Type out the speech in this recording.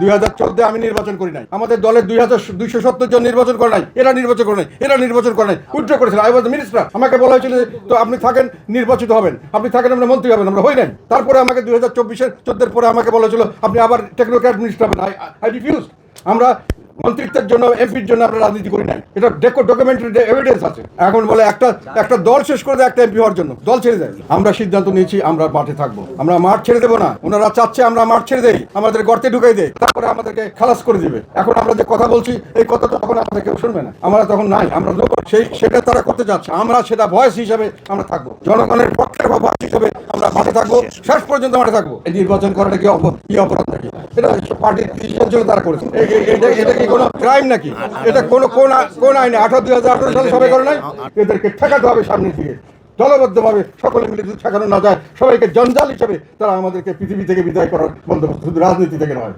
দুই আমি নির্বাচন করি নাই। আমাদের দলের দুই হাজার দুইশো সত্তর জন নির্বাচন করে নাই। এরা নির্বাচন করে নাই, এরা নির্বাচন করে নাই। উইথড্র করেছিল। আই মিনিস্টার আমাকে বলা হয়েছিল তো আপনি থাকেন, নির্বাচিত হবেন। আপনি থাকেন, আমরা মন্ত্রী হবেন, আমরা হই নাই। তারপরে আমাকে দুই হাজার চব্বিশের পরে আমাকে বলা হয়েছিল, আপনি আবার টেকনোক্র্যাট মিনিস্টার হবেন। আই রিফিউজ আমরা মন্ত্রিত্বের জন্য এমপির জন্য আমরা রাজনীতি করি নাই। এটা ডেকো ডকুমেন্টারি এভিডেন্স আছে। এখন বলে একটা একটা দল শেষ করে দেয় একটা এমপি হওয়ার জন্য। দল ছেড়ে দেয়। আমরা সিদ্ধান্ত নিয়েছি, আমরা মাঠে থাকব। আমরা মাঠ ছেড়ে দেবো না। ওনারা চাচ্ছে আমরা মাঠ ছেড়ে দেই, আমাদের গর্তে ঢুকাই দেয় তারপরে আমাদেরকে খালাস করে দিবে। এখন আমরা যে কথা বলছি, এই কথা তখন আমাদের কেউ শুনবে না। আমরা তখন নাই, আমরা সেই, সেটা তারা করতে চাচ্ছে আমরা সেটা ভয়েস হিসাবে আমরা থাকব। জনগণের পক্ষের ভয়েস হিসাবে আমরা মাঠে থাকব শেষ পর্যন্ত মাঠে থাকব। এই নির্বাচন করাটা কি কি অপরাধ নাকি? এটা পার্টির ডিসিশন ছিল তারা করেছে। এটা- কি কোনো ক্রাইম নাকি? এটা কোন কোন কোন আইনে আঠারো দুই হাজার আঠারো সালে সবাই করে নাই? এদেরকে ঠেকাতে হবে সামনে থেকে দলবদ্ধভাবে সকলে মিলে যদি ঠেকানো না যায় সবাইকে জঞ্জাল হিসেবে তারা আমাদেরকে পৃথিবী থেকে বিদায় করার বন্দোবস্ত। শুধু রাজনীতি থেকে নয়।